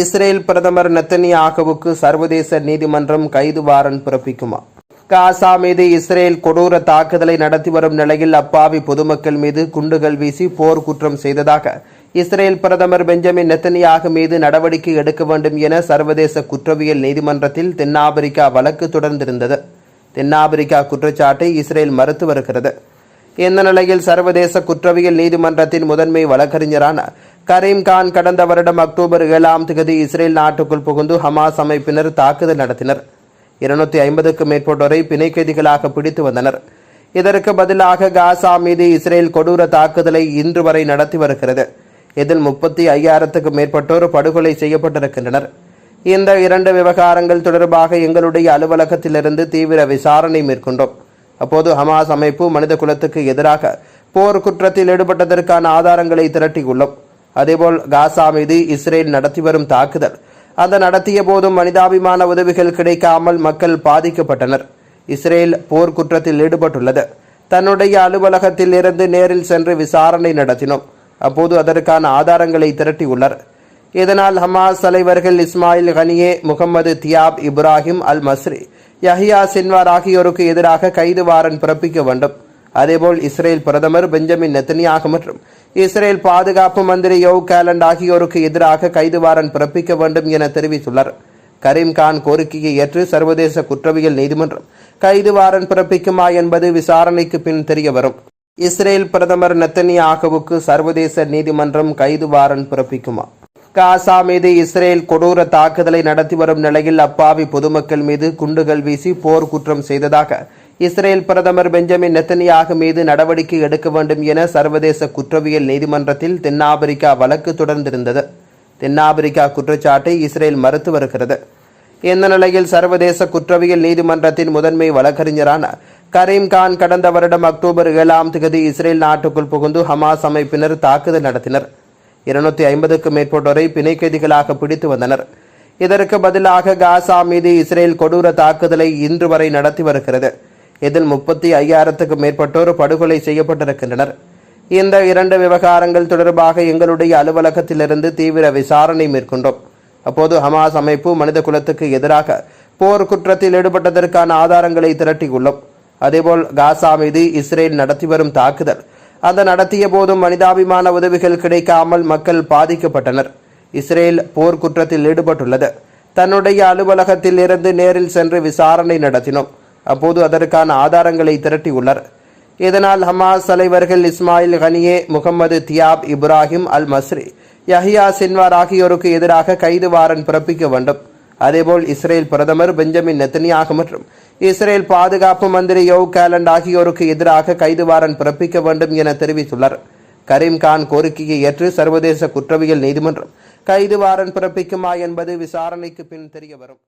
Israel பிரதமர் நெத்தனியாகவுக்கு சர்வதேச நீதிமன்றம் கைது வாரன் பிறப்பிக்குமா? காசா மீது இஸ்ரேல் கொடூர தாக்குதலை நடத்தி வரும் நிலையில் அப்பாவி பொதுமக்கள் மீது குண்டுகள் வீசி போர் குற்றம் செய்ததாக இஸ்ரேல் பிரதமர் பெஞ்சமின் நெத்தனியாக மீது நடவடிக்கை எடுக்க வேண்டும் என சர்வதேச குற்றவியல் நீதிமன்றத்தில் தென்னாப்பிரிக்கா வழக்கு தொடர்ந்திருந்தது. தென்னாப்பிரிக்கா குற்றச்சாட்டை இஸ்ரேல் மறுத்து வருகிறது. இந்த நிலையில் சர்வதேச குற்றவியல் நீதிமன்றத்தின் முதன்மை வழக்கறிஞரான கரீம் கான் கடந்த வருடம் அக்டோபர் ஏழாம் தேதி இஸ்ரேல் நாட்டுக்குள் புகுந்து ஹமாஸ் அமைப்பினர் தாக்குதல் நடத்தினர். இருநூத்தி ஐம்பதுக்கும் மேற்பட்டோரை பிணை கைதிகளாக பிடித்து வந்தனர். இதற்கு பதிலாக காசா மீது இஸ்ரேல் கொடூர தாக்குதலை இன்று வரை நடத்தி வருகிறது. இதில் முப்பத்தி ஐயாயிரத்துக்கும் மேற்பட்டோர் படுகொலை செய்யப்பட்டிருக்கின்றனர். இந்த இரண்டு விவகாரங்கள் தொடர்பாக எங்களுடைய அலுவலகத்திலிருந்து தீவிர விசாரணை மேற்கொண்டோம். அப்போது ஹமாஸ் அமைப்பு மனித குலத்துக்கு எதிராக போர் குற்றத்தில் ஈடுபட்டதற்கான ஆதாரங்களை திரட்டியுள்ளோம். அதேபோல் காசா மீது இஸ்ரேல் நடத்தி வரும் தாக்குதல். அந்த நடத்திய போதும் மனிதாபிமான உதவிகள் கிடைக்காமல் மக்கள் பாதிக்கப்பட்டனர். இஸ்ரேல் போர்க்குற்றத்தில் ஈடுபட்டுள்ளது. தன்னுடைய அலுவலகத்தில் இருந்து நேரில் சென்று விசாரணை நடத்தினோம். அப்போது அதற்கான ஆதாரங்களை திரட்டியுள்ளனர் இதனால் ஹமாஸ் தலைவர்கள் Ismail Haniyeh Mohammed Deif Ibrahim al Masri Yahya Sinwar ஆகியோருக்கு எதிராக கைது வாரன் பிறப்பிக்க வேண்டும். அதேபோல் இஸ்ரேல் பிரதமர் பெஞ்சமின் நெத்தனியாக மற்றும் இஸ்ரேல் பாதுகாப்பு மந்திரி யோ கேலண்ட் ஆகியோருக்கு எதிராக கைது வாரன் பிறப்பிக்க வேண்டும் என தெரிவித்துள்ளார். கரீம் கான் கோரிக்கையை ஏற்று சர்வதேச குற்றவியல் நீதிமன்றம் கைது வாரன் பிறப்பிக்குமா என்பது விசாரணைக்கு பின் தெரிய வரும் இஸ்ரேல் பிரதமர் நெத்தனியாகவுக்கு சர்வதேச நீதிமன்றம் கைது வாரன் பிறப்பிக்குமா? காசா மீது இஸ்ரேல் கொடூர தாக்குதலை நடத்தி வரும் நிலையில் அப்பாவி பொதுமக்கள் மீது குண்டுகள் வீசி போர் குற்றம் செய்ததாக இஸ்ரேல் பிரதமர் பெஞ்சமின் நெத்தனியாக மீது நடவடிக்கை எடுக்க வேண்டும் என சர்வதேச குற்றவியல் நீதிமன்றத்தில் தென்னாப்பிரிக்கா வழக்கு தொடர்ந்திருந்தது. தென்னாப்பிரிக்கா குற்றச்சாட்டை இஸ்ரேல் மறுத்து வருகிறது. இந்த நிலையில் சர்வதேச குற்றவியல் நீதிமன்றத்தின் முதன்மை வழக்கறிஞரான கரீம் கான் கடந்த வருடம் அக்டோபர் ஏழாம் தேதி இஸ்ரேல் நாட்டுக்குள் புகுந்து ஹமாஸ் அமைப்பினர் தாக்குதல் நடத்தினர். இருநூத்தி ஐம்பதுக்கும் மேற்பட்டோரை பிணை கைதிகளாக பிடித்து வந்தனர். இதற்கு பதிலாக காசா மீது இஸ்ரேல் கொடூர தாக்குதலை இன்று வரை நடத்தி வருகிறது. இதில் முப்பத்தி ஐயாயிரத்துக்கும் மேற்பட்டோர் படுகொலை செய்யப்பட்டிருக்கின்றனர். இந்த இரண்டு விவகாரங்கள் தொடர்பாக எங்களுடைய அலுவலகத்திலிருந்து தீவிர விசாரணை மேற்கொண்டோம். அப்போது ஹமாஸ் அமைப்பு மனித குலத்துக்கு எதிராக போர் குற்றத்தில் ஈடுபட்டதற்கான ஆதாரங்களை திரட்டியுள்ளோம். அதேபோல் காசா மீது இஸ்ரேல் நடத்தி வரும் தாக்குதல் அந்த நடத்திய போதும் மனிதாபிமான உதவிகள் கிடைக்காமல் மக்கள் பாதிக்கப்பட்டனர். இஸ்ரேல் போர் குற்றத்தில் ஈடுபட்டுள்ளது. தன்னுடைய அலுவலகத்தில் இருந்து நேரில் சென்று விசாரணை நடத்தினோம். அப்போது அதற்கான ஆதாரங்களை திரட்டியுள்ளார். இதனால் ஹமாஸ் தலைவர்கள் Ismail Haniyeh Mohammed Deif Ibrahim al Masri Yahya Sinwar ஆகியோருக்கு எதிராக கைது வாரன் பிறப்பிக்க வேண்டும். அதேபோல் இஸ்ரேல் பிரதமர் பெஞ்சமின் நெத்தனியாக மற்றும் இஸ்ரேல் பாதுகாப்பு மந்திரி யோ கேலண்ட் ஆகியோருக்கு எதிராக கைது வாரன் பிறப்பிக்க வேண்டும் என தெரிவித்துள்ளார். கரீம் கான் கோரிக்கையை ஏற்று சர்வதேச குற்றவியல் நீதிமன்றம் கைது வாரன் பிறப்பிக்குமா என்பது விசாரணைக்கு பின் தெரிய வரும்